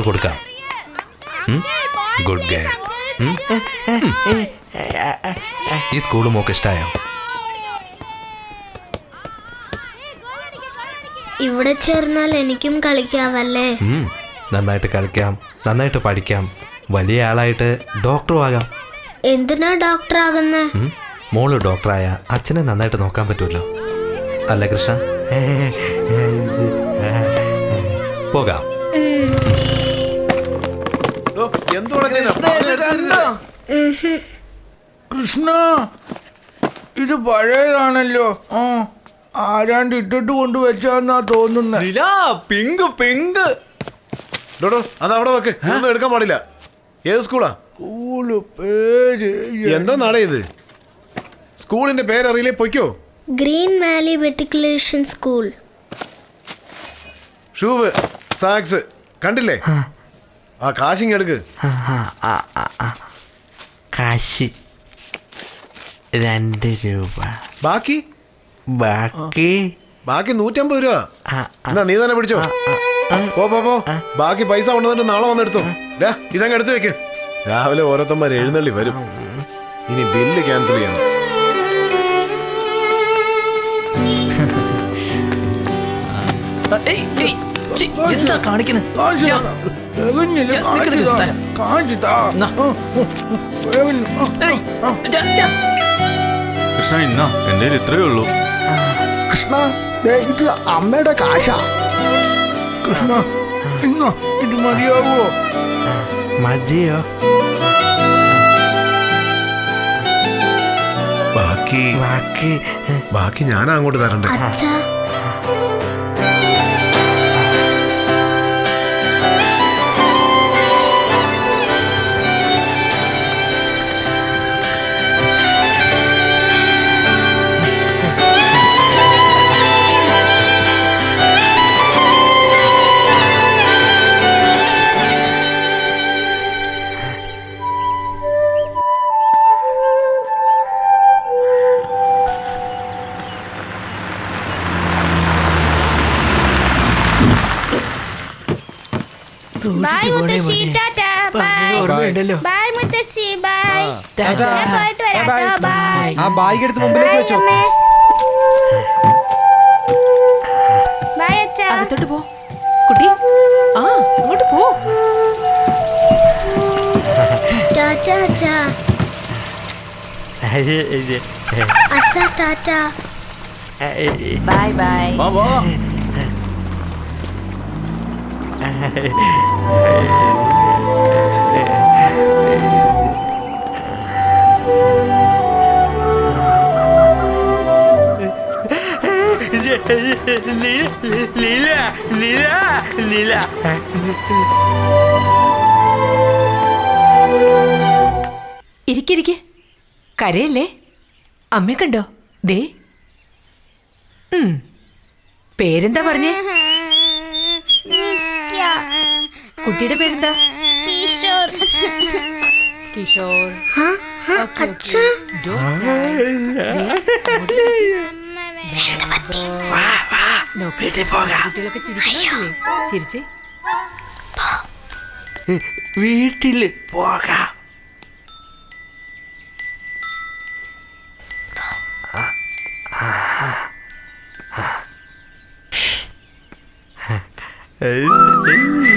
School കൊടുക്കാം. Good ഗൈ ഈ സ്കൂളും മോക്ക് ഇഷ്ടമായോ ഇവിടെ ചേർന്നാൽ എനിക്കും കളിക്കാവല്ലേ? നന്നായിട്ട് കളിക്കാം നന്നായിട്ട് പഠിക്കാം. വലിയ ആളായിട്ട് ഡോക്ടറും ആകാം. എന്തിനാ ഡോക്ടർ ആകുന്നേ? മോൾ ഡോക്ടറായ അച്ഛനെ നന്നായിട്ട് നോക്കാൻ പറ്റുമല്ലോ അല്ല കൃഷ്ണ? പോകാം. കൃഷ്ണ ഇത് പഴയതാണല്ലോ. ആ ആരാണ്ട് ഇട്ടിട്ട് കൊണ്ട് വെച്ചാന്നാ തോന്നുന്നത് പിങ്ക്. പിങ്ക് ഡോഡോ അത് അവിടെ വെക്ക്. ഒന്നും എടുക്കാൻ പാടില്ല. ഏത് സ്കൂളാ? സ്കൂൾ പേര് എന്താ നാടേ ഇത്? സ്കൂളിന്റെ പേരറിയില്ലേ? പൊയ്ക്കോ. Green Valley Matriculation School. Shoe socks. കണ്ടില്ലേ? ആ. കാശിങ് എടുക്ക്. കാശ് രണ്ട് രൂപ. ബാക്കി? ബാക്കി? ബാക്കി നൂറ്റമ്പത് രൂപ. എന്നാ നീ തന്നെ പിടിച്ചോ. പോ പോ പോ. ബാക്കി പൈസ കൊണ്ടുവന്നിട്ട് നാളെ വന്നെടുത്തു. ഇതങ്ങ് എടുത്തു വെക്ക്. രാവിലെ ഓരോരുത്തന്മാർ എഴുന്നള്ളി വരും. ഇനി ബില്ല് ക്യാൻസൽ ചെയ്യണം. എന്താ കാണിക്കുന്നത് തികഞ്ഞില്ല കാണിച്ചു താ. കാണിച്ചു താ. നാ. ആ, വേഗം, കൃഷ്ണ ഇന്ന. എന്റെ ഇത്രയേ ഉള്ളൂ. കൃഷ്ണ ദേ ഇത് അമ്മയുടെ കാശാ. കൃഷ്ണ ഇന്ന ഇത് മതിയാവോ? മതിയോ? ബാക്കി ബാക്കി ബാക്കി ഞാൻ അങ്ങോട്ട് തരണ്ടേ? ബൈ മുത്തശ്ശി. ടാറ്റ ബൈ ഓർമ്മയുണ്ടല്ലോ. ബൈ മുത്തശ്ശി. ബൈ ഞാൻ പോയിട്ട് വരാട്ടോ ബൈ ആ ബാഗ് എടുത്ത് മുമ്പിലേക്ക് വെച്ചോ. ബൈ അച്ഛാ. അകത്തോട്ട് പോ. കുട്ടി ആ അങ്ങോട്ട് പോ. ടാറ്റ അച്ഛാ. അച്ഛാ tata bye bye Leela Leela Leela ഇരിക്കിരിക്കെ കരയല്ലേ? അമ്മയെ കണ്ടോ? ദേ. പേരെന്താ പറഞ്ഞേ? കുട്ടിയുടെ പേരെന്താ? കിഷോർ. കിഷോർ. ചിരിച്ചേ. വീട്ടിൽ പോകാം. ഉം. ഹ,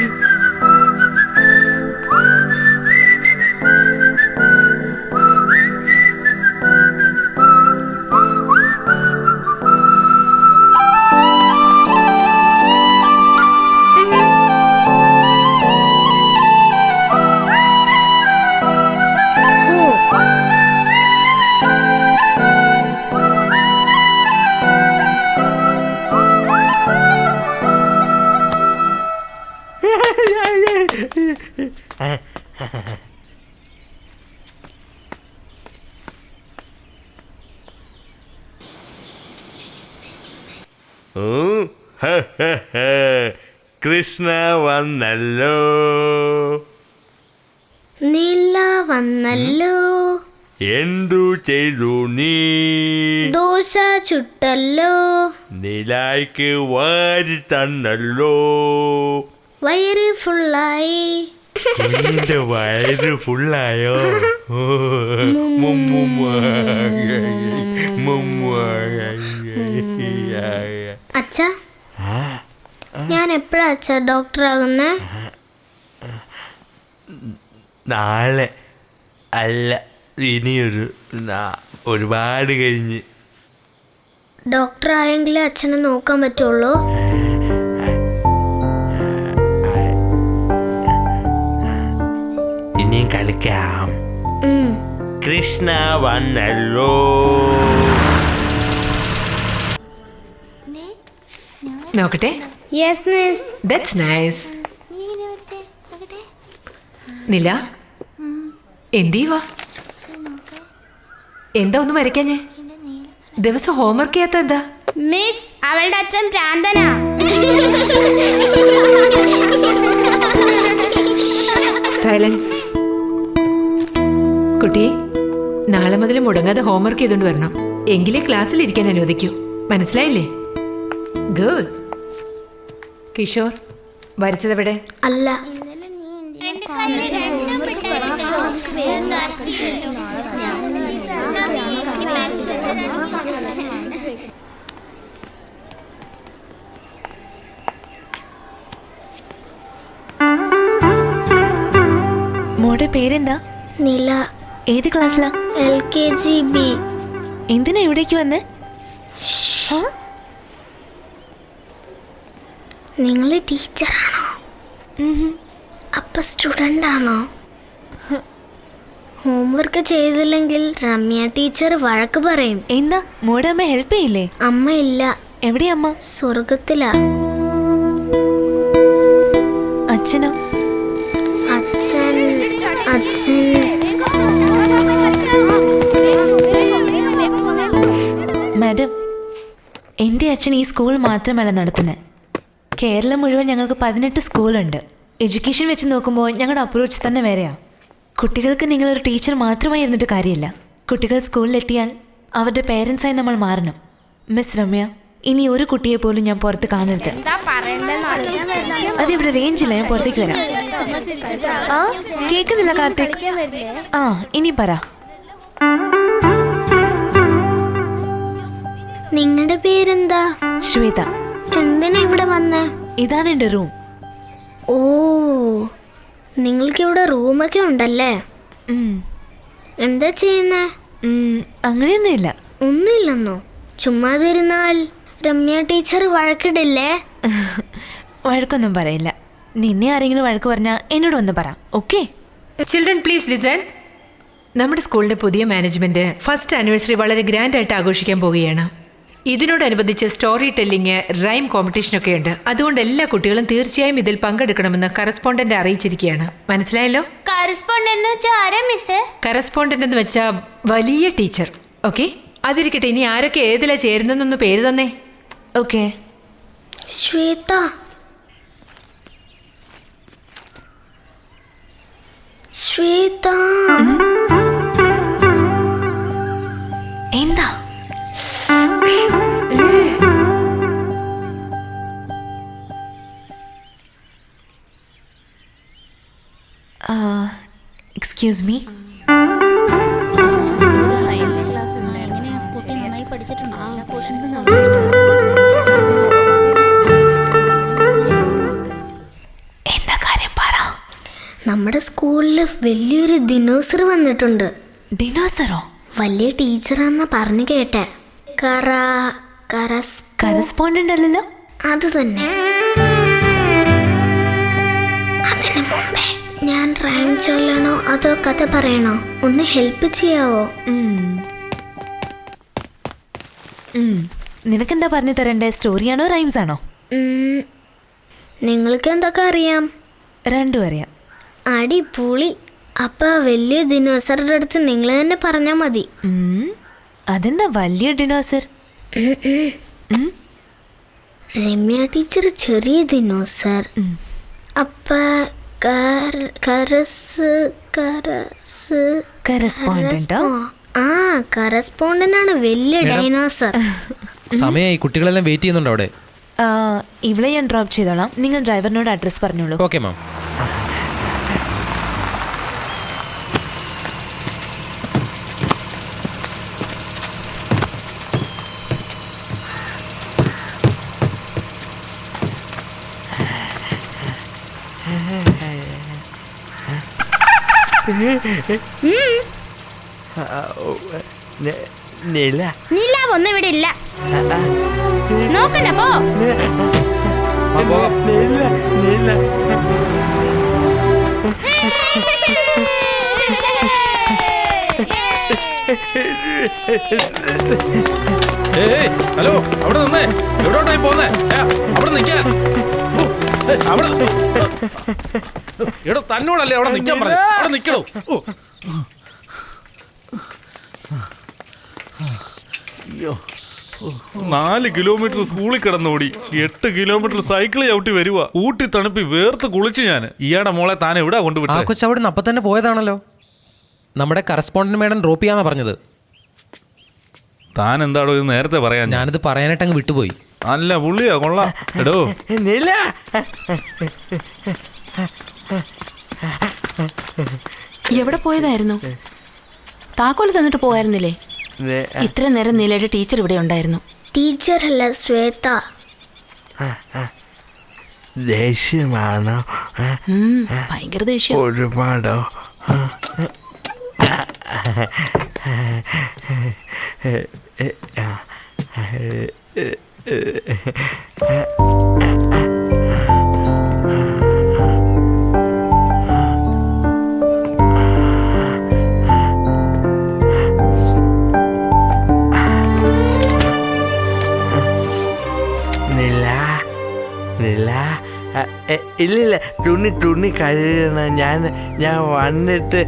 കൃഷ്ണ വന്നല്ലോ. നീല വന്നല്ലോ. എന്തു ചെയ്തു നീ? ദോശ ചുട്ടല്ലോ. നിലായ്ക്ക് വാരി തന്നല്ലോ. വയറ് ഫുള്ളായി കുഞ്ഞിന്റെ വയറ് ഫുള്ളായോ. അച്ഛ ഞാൻ എപ്പോഴാ അച്ഛ ഡോക്ടർ ആകുന്നേ നാളെ അല്ല ഇനിയൊരു നാ- ഒരുപാട് കഴിഞ്ഞ്. ഡോക്ടറായെങ്കിലേ അച്ഛനെ നോക്കാൻ പറ്റുള്ളൂ. കളിക്കാം. കൃഷ്ണ വന്നല്ലോ. നോക്കട്ടെ. യെസ് മിസ് ദാറ്റ്സ് നൈസ് നില എന്തീവാ? എന്താ ഒന്നും വരയ്ക്കാഞ്ഞേ ദിവസം ഹോംവർക്ക് ചെയ്യാത്ത എന്താ? മിസ് അവളുടെ അച്ഛൻ പ്രാന്തനാ. സൈലൻസ് കുട്ടി. നാളെ മുതൽ മുടങ്ങാതെ ഹോംവർക്ക് ചെയ്തുകൊണ്ട് വരണം. എങ്കിലേ ക്ലാസ്സിൽ ഇരിക്കാൻ അനുവദിക്കൂ. മനസ്സിലായില്ലേ? ഗുഡ് കിഷോർ വരച്ചതെവിടെ? അല്ല. മോടെ പേരെന്താ? നില. ഏത് ക്ലാസ്സിലാ? L K G B. എന്തിനാ ഇവിടേക്ക് വന്നേ? നിങ്ങൾ ടീച്ചറാണോ? അപ്പൊ സ്റ്റുഡന്റ് ആണോ ഹോംവർക്ക് ചെയ്തില്ലെങ്കിൽ രമ്യ ടീച്ചർ വഴക്ക് പറയും. എന്താ? മോടെ അമ്മ ഹെൽപ്പ് ചെയ്യില്ലേ? അമ്മ ഇല്ല. എവിടെയാ അമ്മ? സ്വർഗത്തിലാ. അച്ഛനോ? അച്ഛൻ അച്ഛൻ എന്റെ അച്ഛൻ ഈ സ്കൂൾ മാത്രമല്ല നടത്തുന്നത് കേരളം മുഴുവൻ ഞങ്ങൾക്ക് പതിനെട്ട് സ്കൂളുണ്ട്. എഡ്യൂക്കേഷൻ വെച്ച് നോക്കുമ്പോൾ ഞങ്ങളുടെ അപ്രോച്ച് തന്നെ വേറെയാണ് കുട്ടികൾക്ക് നിങ്ങളൊരു ടീച്ചർ മാത്രമായി ഇരുന്നിട്ട് കാര്യമില്ല. കുട്ടികൾ സ്കൂളിലെത്തിയാൽ അവരുടെ പേരൻസായി നമ്മൾ മാറണം. മിസ് രമ്യ ഇനി ഒരു കുട്ടിയെ പോലും ഞാൻ പുറത്ത് കാണരുത്. അതിവിടെ റേഞ്ചില്ല ഞാൻ പുറത്തേക്ക് വരാം. ആ കേൾക്കുന്നില്ല കാർത്തിക്. ആ ഇനി പറ. നിങ്ങളുടെ പേരെന്താ? ശ്വേത. എന്തിനാ ഇവിടെ വന്നേ? ഇതാണ് എന്റെ റൂം. ഓ നിങ്ങൾക്ക് ഇവിടെ റൂമൊക്കെ ഉണ്ടല്ലേ? എന്താ ചെയ്യുന്നേ? അങ്ങനെയൊന്നുമില്ല. ഒന്നുമില്ലെന്നോ? ചുമ്മാതിരുന്നാൽ രമ്യ ടീച്ചർ വഴക്കിടില്ലേ? വഴക്കൊന്നും പറയില്ല. നിന്നെ ആരെങ്കിലും വഴക്ക് പറഞ്ഞാൽ എന്നോട് ഒന്ന് പറ ഓക്കെ? ചിൽഡ്രൻ പ്ലീസ് ലിസൺ നമ്മുടെ സ്കൂളിന്റെ പുതിയ മാനേജ്മെന്റ് ഫസ്റ്റ് ആനിവേഴ്സറി വളരെ ഗ്രാൻഡ് ആയിട്ട് ആഘോഷിക്കാൻ പോവുകയാണ്. ഇതിനോടനുബന്ധിച്ച് സ്റ്റോറി ടെല്ലിങ് റൈം കോമ്പറ്റീഷനൊക്കെ ഉണ്ട്. അതുകൊണ്ട് എല്ലാ കുട്ടികളും തീർച്ചയായും ഇതിൽ പങ്കെടുക്കണമെന്ന് കറസ്പോണ്ടന്റ് അറിയിച്ചിരിക്കുകയാണ്. മനസ്സിലായല്ലോ? കറസ്പോണ്ടന്റ് എന്ന് വെച്ചാൽ എന്ന് വലിയ ടീച്ചർ ഓക്കെ അതിരിക്കട്ടെ ഇനി ആരൊക്കെ ഏതിലാ ചേരുന്നതെന്നൊന്ന് പേര് തന്നെ. Okay Shweta. Shweta. Excuse me നമ്മുടെ സ്കൂളിൽ വലിയൊരു ദിനോസർ വന്നിട്ടുണ്ട്. ഡിനോസറോ വലിയ ടീച്ചറാന്നാ പറഞ്ഞു കേട്ടെ. കറ കറസ് കറസ്പോണ്ടന്റ് അല്ലല്ലോ? അത് തന്നെ. ഞാൻ റൈം ചൊല്ലണോ അതോ കഥ പറയണോ? ഒന്ന് ഹെൽപ്പ് ചെയ്യാവോ? നിനക്കെന്താ പറഞ്ഞു തരണ്ടേ? സ്റ്റോറിയാണോ റൈംസ് ആണോ? നിങ്ങൾക്ക് എന്തൊക്കെ അറിയാം? രണ്ടും അറിയാം. അടിപൊളി അപ്പൊ വലിയ ദിനോസറുടെ അടുത്ത് നിങ്ങൾ തന്നെ പറഞ്ഞാൽ മതി. അതെന്താ വലിയ ഡിനോസർ രമ്യ ടീച്ചർ ചെറിയ ദിനോസർ അപ്പ ആണ് വലിയ ഡൈനോസർ സമയമായി കുട്ടികളെല്ലാം വെയിറ്റ് ചെയ്യുന്നുണ്ട് അവിടെ? ആ, ഇവളെ ഞാൻ ഡ്രോപ്പ് ചെയ്തോളാം. നിങ്ങൾ ഡ്രൈവറിനോട് അഡ്രസ് പറഞ്ഞോളൂ. ഓക്കെ മാം നില. നിലാവ് ഒന്നും ഇവിടെ ഇല്ല നോക്കണ്ട പോ നില തന്നോടല്ലേ അവിടെ നിൽക്കാൻ പറഞ്ഞു? അവിടെ നിൽക്കണോ ഓ. നാല് കിലോമീറ്റർ സ്കൂളിൽ കിടന്നോടി. എട്ട് കിലോമീറ്റർ സൈക്കിൾ ചവിട്ടി വരുക ഊട്ടി തണുപ്പി വേർത്ത് കുളിച്ച് ഞാൻ ഇയാടെ മോളെ താൻ എവിടാ ആ കൊണ്ടുവിട്ടത് കൊച്ചു അവിടെ നിന്ന് അപ്പം തന്നെ പോയതാണല്ലോ. നമ്മുടെ കറസ്പോണ്ടന്റ് മേഡം ഡ്രോപ്പ് ചെയ്യാന്നാ പറഞ്ഞത്. താൻ എന്താടോ ഇത് നേരത്തെ പറയാൻ ഞാൻ ഞാനിത് പറയാനായിട്ട് അങ്ങ് വിട്ടുപോയി. അല്ല പുള്ളിയാ കൊള്ളാം. എടോ. നില. എവിടെ പോയതായിരുന്നു? താക്കോൽ തന്നിട്ട് പോയായിരുന്നില്ലേ ഇത്ര നേരം നീലയുടെ ടീച്ചർ ഇവിടെ ഉണ്ടായിരുന്നു. ടീച്ചർ അല്ല ശ്വേത ദേഷ്യമാണോ? ഏ? ഭയങ്കര ദേഷ്യം. ഒരുപാടോ? നില ഇല്ലില്ല തുണി തുണി കഴുകണം. ഞാൻ ഞാൻ വന്നിട്ട്.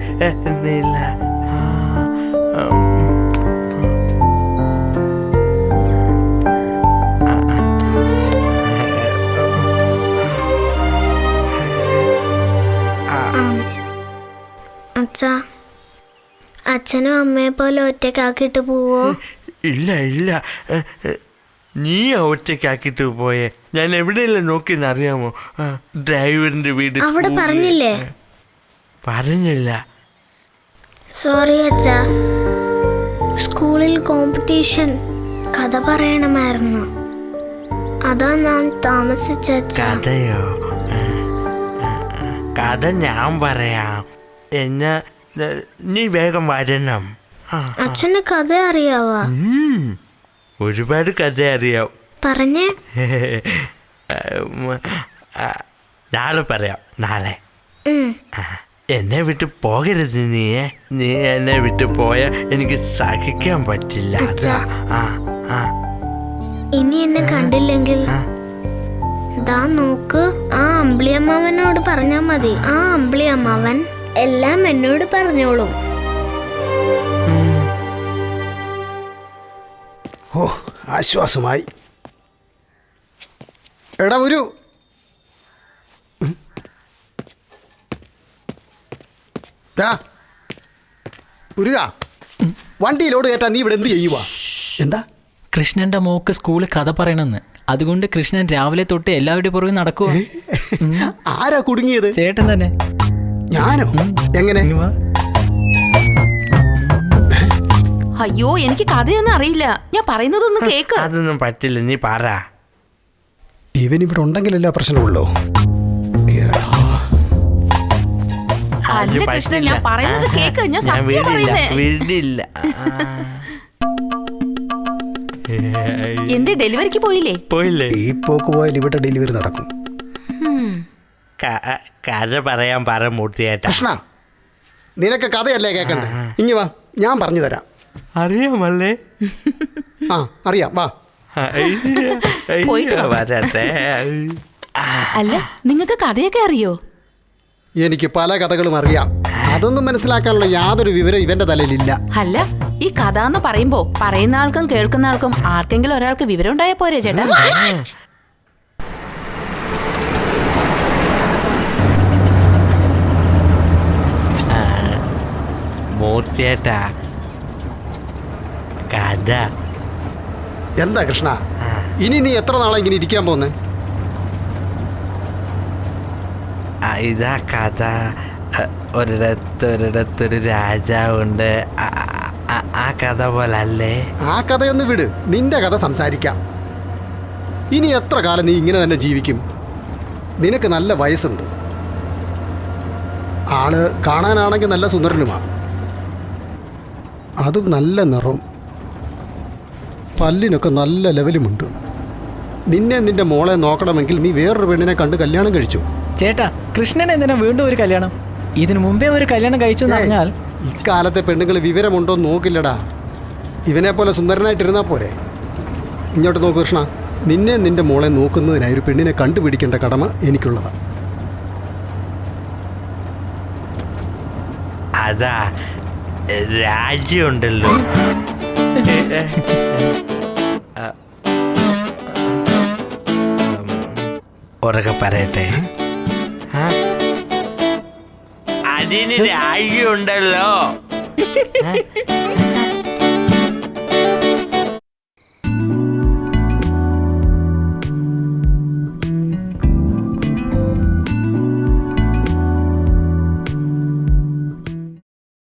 അച്ഛാ അച്ഛനും അമ്മയെ പോലെ ഒറ്റക്കാക്കിട്ട് പോവോ? ഇല്ല ഇല്ല. നീ ഒറ്റക്കാക്കിട്ട് പോയേ? ഞാൻ എവിടെയല്ല നോക്കി അറിയാമോ? ഡ്രൈവറിന്റെ വീട് അവിടെ. പറഞ്ഞില്ലേ? പറഞ്ഞില്ല. സോറി അച്ഛാ. സ്കൂളിൽ കോമ്പറ്റീഷൻ. കഥ പറയണമായിരുന്നു. അതാ ഞാൻ താമസിച്ച കഥയോ. കഥ ഞാൻ പറയാം. എന്നാ നീ വേഗം വരണം. അച്ഛന് കഥ അറിയാവാ? ഒരുപാട് കഥ അറിയാം. പറഞ്ഞേ? നാളെ പറയാം നാളെ. എന്നെ വിട്ട് പോകരുത് നീ. നീ എന്നെ വിട്ട് പോയ എനിക്ക് സഹിക്കാൻ പറ്റില്ല. ഇനി എന്നെ കണ്ടില്ലെങ്കിൽ? ദാ നോക്ക്. ആ അമ്പിളി അമ്മാവനോട് പറഞ്ഞാ മതി. ആ അമ്പിളി അമ്മാവൻ എല്ലാം എന്നോട് പറഞ്ഞോളും. ഓ ആശ്വാസമായി. എടാ ഒരു ഉരുക. വണ്ടിയിലോട് കേട്ടാ നീ ഇവിടെ എന്ത് ചെയ്യുവാ? എന്താ? കൃഷ്ണന്റെ മോക്ക് സ്കൂളിൽ കഥ പറയണമെന്ന്. അതുകൊണ്ട് കൃഷ്ണൻ രാവിലെ തൊട്ട് എല്ലാവരുടെ പുറകെ നടക്കുക ആരാ കുടുങ്ങിയത്? ചേട്ടൻ തന്നെ. ഞാനോ? എങ്ങനെ? അയ്യോ എനിക്ക് കഥയൊന്നും അറിയില്ല. ഞാൻ പറയുന്നതൊന്നും കേക്ക്. അതൊന്നും പറ്റില്ല. നീ പറ. ഇവൻ ഇവിടെ ഉണ്ടെങ്കിലല്ല പ്രശ്നമുള്ളൂ. അല്ല കൃഷ്ണൻ ഞാൻ പറയുന്നത് കേക്ക് ഞാൻ സത്യം വിടില്ല പറയുന്നേ. വിടില്ല. എന്റെ ഡെലിവറിക്ക് പോയില്ലേ? പോയില്ലേ? ഈ പോക്ക് പോയാൽ ഇവിടെ ഡെലിവറി നടക്കും. ക- കഥ പറയാൻ പറ മൂർത്തിയേട്ടാ. കൃഷ്ണ നിനക്ക് കഥയല്ലേ കേക്കണ്ടേ? ഇങ്ങി വാ ഞാൻ പറഞ്ഞു തരാം. അറിയാമല്ലേ ആ അറിയാം വാ. വരട്ടെ അല്ല നിങ്ങൾക്ക് കഥയൊക്കെ അറിയോ? എനിക്ക് പല കഥകളും അറിയാം. അതൊന്നും മനസ്സിലാക്കാനുള്ള യാതൊരു വിവരം ഇവന്റെ തലയിലില്ല. അല്ല ഈ കഥ എന്ന് പറയുമ്പോ പറയുന്ന ആൾക്കും കേൾക്കുന്ന ആൾക്കും ആർക്കെങ്കിലും ഒരാൾക്ക് വിവരം ഉണ്ടായാ പോരെ ചേട്ടാ? മൂർത്തിയേട്ടാ കഥ. എന്താ കൃഷ്ണ? ഇനി നീ എത്ര നാളെ ഇങ്ങനെ ഇരിക്കാൻ പോന്നെ? ഇതാ കഥ. ഒരിടത്ത് ഒരിടത്തൊരു രാജാവുണ്ട്. ആ, കഥ പോലല്ലേ? ആ കഥയൊന്ന് വിട്. നിന്റെ കഥ സംസാരിക്കാം. ഇനി എത്ര കാലം നീ ഇങ്ങനെ തന്നെ ജീവിക്കും? നിനക്ക് നല്ല വയസ്സുണ്ട്. ആൾ കാണാനാണെങ്കിൽ നല്ല സുന്ദരനുമാ. അതും നല്ല നിറം. പല്ലിനൊക്കെ നല്ല ലെവലുമുണ്ട്. നിന്നെ നിന്റെ മോളെ നോക്കണമെങ്കിൽ നീ വേറൊരു പെണ്ണിനെ കണ്ട് കല്യാണം കഴിച്ചു. ചേട്ടാ കൃഷ്ണൻ എന്തിനാ വീണ്ടും ഒരു കല്യാണം? ഇതിനു മുമ്പേ ഒരു കല്യാണം കഴിച്ചു എന്ന് പറഞ്ഞാൽ? ഇക്കാലത്തെ പെണ്ണുങ്ങൾ വിവരമുണ്ടോ എന്ന് നോക്കില്ലടാ. ഇവനെ പോലെ സുന്ദരനായിട്ടിരുന്നാ പോരെ. ഇങ്ങോട്ട് നോക്കൂ കൃഷ്ണ. നിന്നെ നിന്റെ മോളെ നോക്കുന്നതിനായി ഒരു പെണ്ണിനെ കണ്ടുപിടിക്കേണ്ട കടമ എനിക്കുള്ളതാ. അതാ രാജ്യമുണ്ടല്ലോ. ഉറക്കെ പറയട്ടെ? അതിന് രാജ്യമുണ്ടല്ലോ